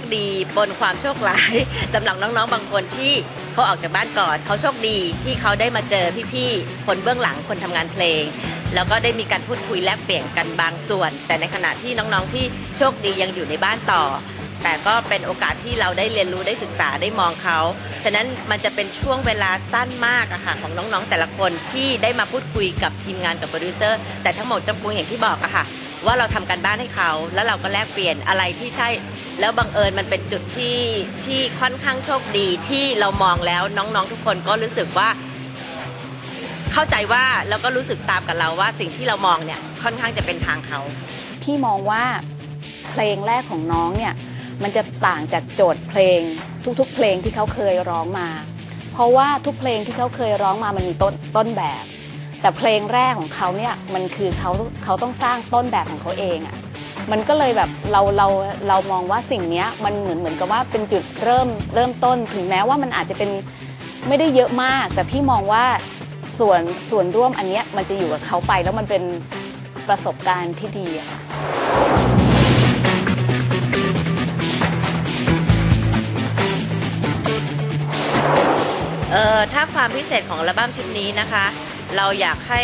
คดีบนความโชคร้ายสำหรับน้องๆ บางคนที่เขาออกจากบ้านก่อนเขาโชคดีที่เขาได้มาเจอพี่ๆ คนเบื้องหลังคนทำงานเพลง แล้วก็ได้มีการพูดคุยแลกเปลี่ยนกันบางส่วน แต่ในขณะที่น้องๆ ที่โชคดียังอยู่ในบ้านต่อ แต่ก็เป็นโอกาสที่เราได้เรียนรู้ได้ศึกษาได้มองเขา ฉะนั้นมันจะเป็นช่วงเวลาสั้นมากอะค่ะของน้องๆ แต่ละคนที่ได้มาพูดคุยกับทีมงานกับโปรดิวเซอร์แต่ทั้งหมดทั้งปวงอย่างที่บอกอะค่ะว่าเราทำการบ้านให้เขา แล้วเราก็แลกเปลี่ยนอะไรที่ใช่ แล้วบังเอิญมันเป็นจุดที่ที่ค่อนข้างโชคดีที่เรามองแล้วน้องๆทุกคนก็รู้สึกว่า เข้าใจว่าแล้วก็รู้สึกตามกับเราว่าสิ่งที่เรามองเนี่ยค่อนข้างจะเป็นทางเขา พี่มองว่าเพลงแรกของน้องเนี่ยมันจะต่างจากโจทย์เพลงทุกๆ เพลงที่เขาเคยร้องมา เพราะว่าทุกเพลงที่เขาเคยร้องมามันมีต้นต้นแบบ แต่เพลงแรกของเขาเนี่ยมันคือเขาเขาต้องสร้างต้นแบบของเขาเองอะ่ะ มันก็เลยแบบเราเราเรามองว่าสิ่งนี้มันเหมือนเหมือนกับว่าเป็นจุดเริ่มเริ่มต้น ถึงแม้ว่ามันอาจจะเป็นไม่ได้เยอะมาก แต่พี่มองว่าส่วนส่วนร่วมอันเนี้ยมันจะอยู่กับเขาไปแล้วมันเป็นประสบการณ์ที่ดีค่ะเอ่อถ้าความพิเศษของอัลบั้มชุดนี้นะคะ เราอยากให้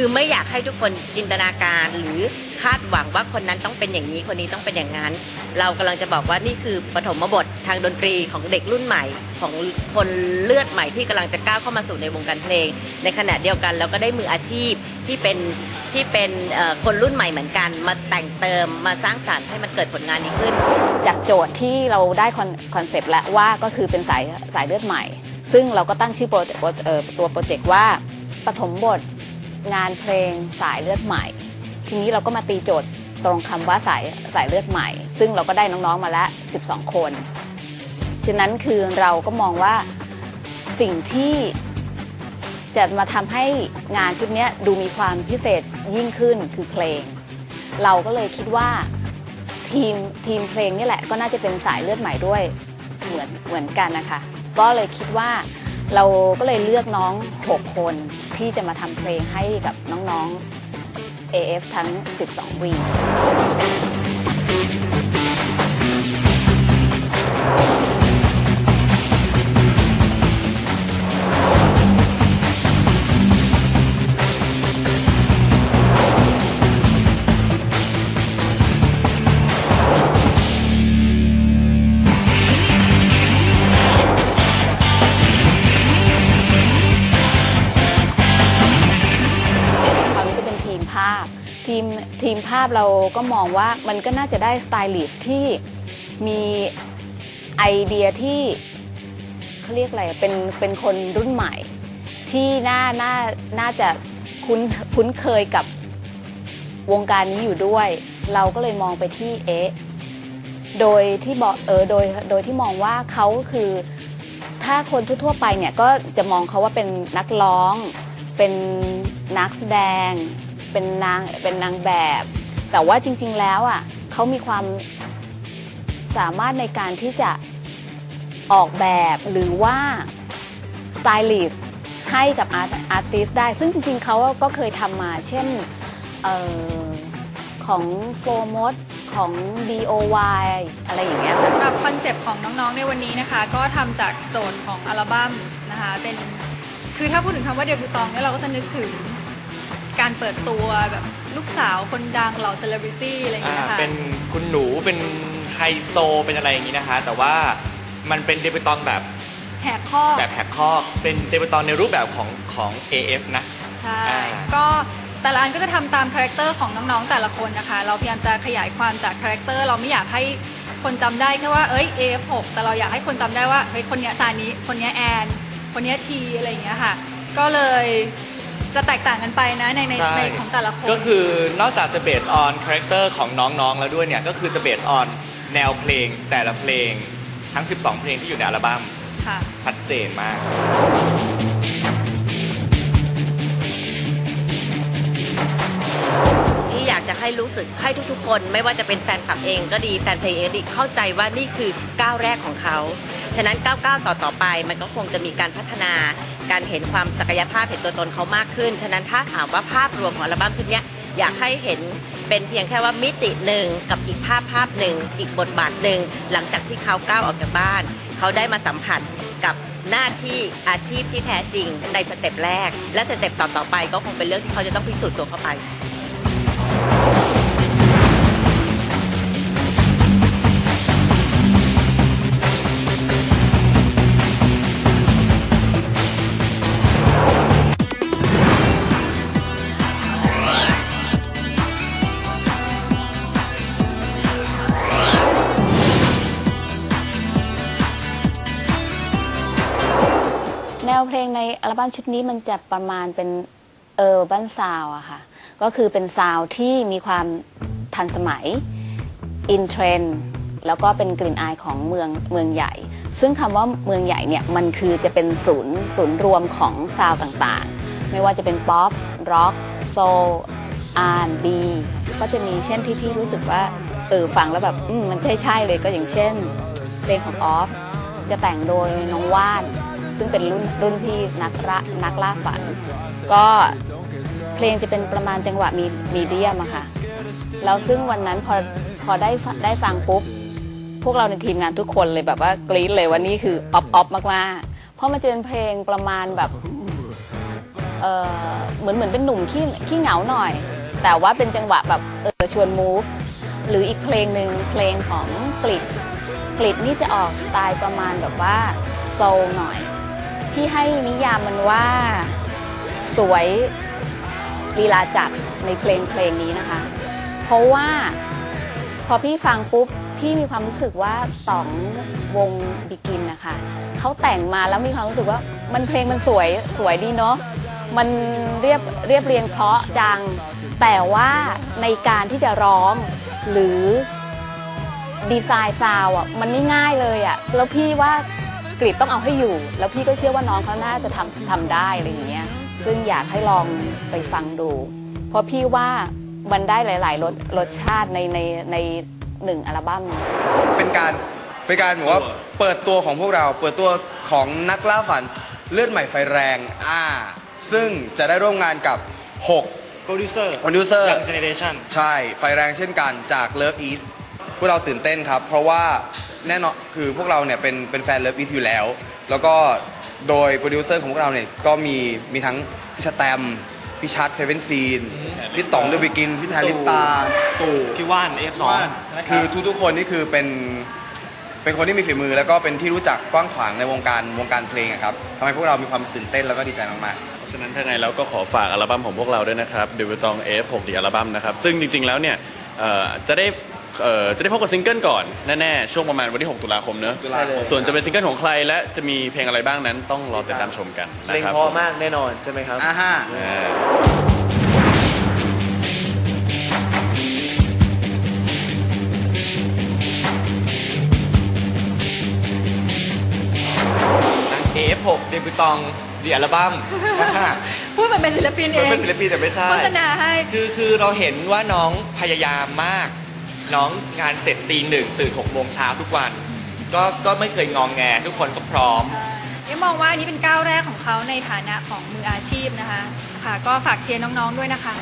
คือไม่อยากให้ทุกคนจินตนาการ หรือคาดหวังว่าคนนั้นต้องเป็นอย่างนี้คนนี้ต้องเป็นอย่างนั้น เรากำลังจะบอกว่านี่คือปฐมบททางดนตรีของเด็กรุ่นใหม่ ของคนเลือดใหม่ที่กำลังจะก้าวเข้ามาสู่ในวงการเพลง ในขณะเดียวกันเราก็ได้มืออาชีพที่เป็นที่เป็นคนรุ่นใหม่เหมือนกัน มาแต่งเติมมาสร้างสรรค์ให้มันเกิดผลงานนี้ขึ้น จากโจทย์ที่เราได้คอนคอนเซปต์แล้วว่าก็คือเป็นสายสายเลือดใหม่ ซึ่งเราก็ตั้งชื่อโปรเจกต์เอ่อตัวโปรเจกต์ว่าปฐมบท งานเพลงสายเลือดใหม่ ทีนี้เราก็มาตีโจทย์ตรงคำว่าสายสายเลือดใหม่ ซึ่งเราก็ได้น้องๆมาแล้ว 12 คน ฉะนั้นคือเราก็มองว่าสิ่งที่จะมาทำให้งานชุดนี้ดูมีความพิเศษยิ่งขึ้นคือเพลง เราก็เลยคิดว่าทีมทีมเพลงนี่แหละก็น่าจะเป็นสายเลือดใหม่ด้วยเหมือนเหมือนกันนะคะ ก็เลยคิดว่าเราก็เลยเลือกน้อง 6 คน ที่จะมาทำเพลงให้กับน้องๆ AF ทั้ง 12 วี ทีมทีมภาพเราก็มองว่ามันก็น่าจะได้สไตลิสต์ที่มีไอเดียที่เขาเรียกอะไรเป็นเป็นคนรุ่นใหม่ ที่น่าน่าน่าจะคุ้นคุ้นเคยกับวงการนี้อยู่ด้วย เราก็เลยมองไปที่เอ๊ะโดยที่บอกเออโดยโดยที่มองว่าเขาคือถ้าคนทั่วๆไปเนี่ยก็จะมองเขาว่าเป็นนักร้อง เป็นนักแสดง เป็นนางเป็นนางแบบ แต่ว่าจริง ๆ แล้วอะเขามีความสามารถในการที่จะออกแบบหรือว่าสไตลิสต์ให้กับอาร์อาร์ติสได้ ซึ่งจริง ๆเขาก็เคยทำมา เช่นออของโฟมดของ DOY อะไรอย่างเงี้ยค่ะสำหรับคอนเซปต์ของน้องๆในวันนี้นะคะ ก็ทำจากโจทย์ของอัลบั้มนะคะเป็นคือถ้าพูดถึงคำว่าเดบิวตองเนี่ยเราก็จะนึกถึง การเปิดตัวแบบลูกสาวคนดังเหล่าเซเลบริตี้อะไรอย่างอ่าเงี้ยค่ะ เป็นคุณหนูเป็นไฮโซเป็นอะไรอย่างนี้นะคะ แต่ว่ามันเป็นเดบิวตองแบบแหกข้อแบบแหกข้อเป็นเดบิวตองในรูปแบบของของ AF นะ ใช่อ่าก็แต่ละอันก็จะทำตามคาแรคเตอร์ของน้องๆแต่ละคนนะคะ เราพยายามจะขยายความจากคาแรคเตอร์เราไม่อยากให้คนจำได้แค่ว่าเอ้ย AF6 แต่เราอยากให้คนจำได้ว่าเฮ้ยคนเนี้ยซานิคนเนี้ยแอนคนเนี้ยทีอะไรอย่างเงี้ยค่ะ ก็เลย จะแตกต่างกันไปนะในในใช่ ในของแต่ละคน ก็คือนอกจากจะเบสออนคาแรคเตอร์ของน้องๆ แล้วด้วยเนี่ย ก็คือจะเบสออนแนวเพลงแต่ละเพลงทั้ง 12 เพลงที่อยู่ในอัลบั้มค่ะ ชัดเจนมาก ที่อยากจะให้รู้สึกให้ทุกๆ คน ไม่ว่าจะเป็นแฟนคลับเองก็ดีแฟนเพลงเองก็ดีเข้าใจว่านี่คือก้าวแรกของเขา ฉะนั้นก้าวก้าวต่อต่อๆไป มันก็คงจะมีการพัฒนา การเห็นความศักยภาพเห็นตัวตนเขามากขึ้น ฉะนั้นถ้าถามว่าภาพรวมของอัลบั้มชุดนี้อยากให้เห็นเป็นเพียงแค่ว่ามิติหนึ่งกับอีกภาพภาพหนึ่ง อีกบทบาทหนึ่ง หลังจากที่เขาก้าวออกจากบ้าน เขาได้มาสัมผัสกับหน้าที่อาชีพที่แท้จริงในสเต็ปแรก และสเต็ปต่อๆไปก็คงเป็นเรื่องที่เขาจะต้องพิสูจน์ตัวเข้าไป ในอัลบั้มชุดนี้มันจะประมาณเป็นเออร์บันซาวอะค่ะ ก็คือเป็นซาวที่มีความทันสมัยอินเทรนด์แล้วก็เป็นกลิ่นอายของเมืองเมืองใหญ่ ซึ่งคำว่าเมืองใหญ่เนี่ยมันคือจะเป็นศูนย์ศูนย์รวมของซาวต่างๆ ไม่ว่าจะเป็นป๊อปร็อกโซลอาร์บีก็จะมีเช่นที่พี่รู้สึกว่าเออฟังแล้วแบบมมันใช่ใช่เลยก็อย่างเช่นเพลงของออฟจะแต่งโดยน้องว่าน ซึ่งเป็นรุ่นรุ่นพี่นักละนักล่าฝัน ก็เพลงจะเป็นประมาณจังหวะมีมีเดียมอะค่ะแล้วซึ่งวันนั้นพอพอได้ได้ฟังปุ๊บ พวกเราในทีมงานทุกคนเลยแบบว่ากรี๊ดเลยว่านี่คือออฟออฟมากๆ เพราะมันจะเป็นเพลงประมาณแบบเออเหมือนเหมือนเป็นหนุ่มขี้ขี้เหงาหน่อย แต่ว่าเป็นจังหวะแบบเออชวน move หรืออีกเพลงหนึ่งเพลงของกลิดกลิดนี่จะออกสไตล์ประมาณแบบว่าโซลหน่อย พี่ให้นิยามมันว่าสวยลีลาจัดในเพลงเพลงนี้นะคะ เพราะว่าพอพี่ฟังปุ๊บพี่มีความรู้สึกว่าสองวงบิกินนะคะเขาแต่งมาแล้วมีความรู้สึกว่ามันเพลงมันสวยสวยดีเนาะมันเรียบเรียบเรียงเพราะจัง แต่ว่าในการที่จะร้องหรือดีไซน์ซาวอะมันไม่ง่ายเลยอะแล้วพี่ว่า กรีดต้องเอาให้อยู่ แล้วพี่ก็เชื่อว่าน้องเขาน่าจะทำทำได้อะไรอย่างเงี้ยซึ่งอยากให้ลองไปฟังดู เพราะพี่ว่ามันได้หลาย ๆ รสรสชาติในในในหนึ่งอัลบั้ม เป็นการเป็นการเหมือนว่าเปิดตัวของพวกเรา เปิดตัวของนักล่าฝันเลือดใหม่ไฟแรงอ่าซึ่งจะได้ร่วมงานกับ 6 โปรดิวเซอร์โปรดิวเซอร์ยังเจเนเรชั่น ใช่ ไฟแรงเช่นกันจาก Love East พวกเราตื่นเต้นครับ เพราะว่า แน่นอนคือพวกเราเนี่ยเป็นเป็นแฟน Love East อยู่แล้ว แล้วก็โดยโปรดิวเซอร์ของพวกเราเนี่ยก็มีมีทั้งพี่สแตมป์พี่ชัดเซเว่นซีนพี่ต๋องเดอะบิกินพี่แทนลิปตาตู่พี่ว่าน F2 คือทุกๆคนนี่คือเป็นเป็นคนที่มีฝีมือแล้วก็เป็นที่รู้จักกว้างขวางในวงการวงการเพลงอะครับทำให้พวกเรามีความตื่นเต้นแล้วก็ดีใจมากๆฉะนั้นถ้าไงเราก็ขอฝากอัลบั้มของพวกเราด้วยนะครับเดวิตอง F6 ดีอัลบั้มนะครับ ซึ่งจริงๆแล้วเนี่ยเอ่อจะได้ เอ่อจะได้พบกับซิงเกิลก่อนแน่ๆช่วงประมาณวันที่ 6 ตุลาคมเนอะตุลาคม ส่วนจะเป็นซิงเกิลของใครและจะมีเพลงอะไรบ้างนั้นต้องรอติดตามชมกันเพนะลงครับเพอมากแน่นอนใช่ไหมครับ อ่าฮะ อ่า AF6 เดบิวตองดีอัลบั้มพูดเหมือนเป็นศิลปินเองเป็นศิลปินแต่ไม่ใช่ โฆษณาให้ คือคือเราเห็นว่าน้องพยายามมาก น้องงานเสร็จตีหนึ่งตื่นหกโมงเช้าทุกวัน ก็ก็ไม่เคยงองแง ทุกคนก็พร้อมเอ๊ะมองว่าอันนี้เป็นก้าวแรกของเขาในฐานะของมืออาชีพนะคะค่ะก็ฝากเชียร์น้องๆด้วยนะคะ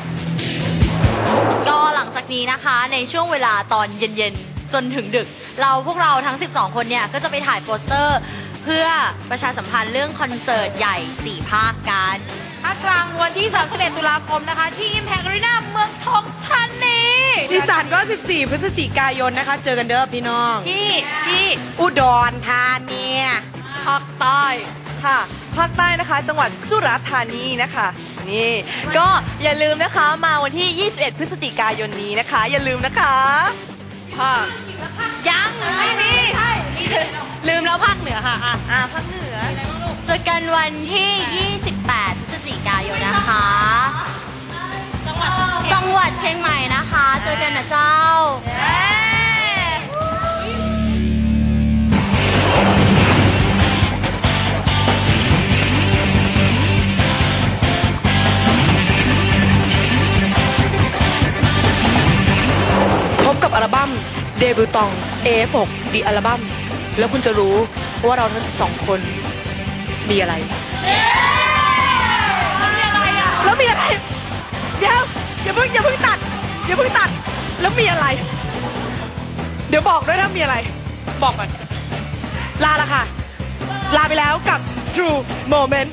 ก็หลังจากนี้นะคะในช่วงเวลาตอนเย็นๆ จนถึงดึก เราพวกเราทั้ง 12 คนเนี่ย ก็จะไปถ่ายโปสเตอร์ เพื่อประชาสัมพันธ์เรื่องคอนเสิร์ตใหญ่ 4 ภาคกันภาคกลางวันที่ 31 ตุลาคมนะคะ ที่ Impact Arena เมืองทองธานี อีสานก็ 14 พฤศจิกายนนะคะ เจอกันเด้อพี่น้อง ที่ที่อุดรธานีภาคใต้ค่ะภาคใต้นะคะ จังหวัดสุราษฎร์ธานีนะคะ นี่ก็อย่าลืมนะคะมาวันที่ 21 พฤศจิกายนนี้นะคะ อย่าลืมนะคะภาคยังไม่มีลืมแล้วภาคเหนือค่ะอะอ่าภาคเหนือเจอกันวันที่ 28 พฤศจิกายนนะคะจังหวัด จังหวัดเชียงใหม่นะคะ เจอกันนะเจ้า พบกับอัลบั้มเดบิวตอง A6 ดีอัลบั้มแล้วคุณจะรู้ว่าเราทั้ง 12 คนมีอะไร แล้วมีอะไร เดี๋ยวอย่าเพิ่งอย่าเพิ่งตัด อย่าเพิ่งตัด แล้วมีอะไร เดี๋ยวบอกด้วยถ้ามีอะไร บอกก่อนลาละค่ะ ลาไปแล้วกับ True Moment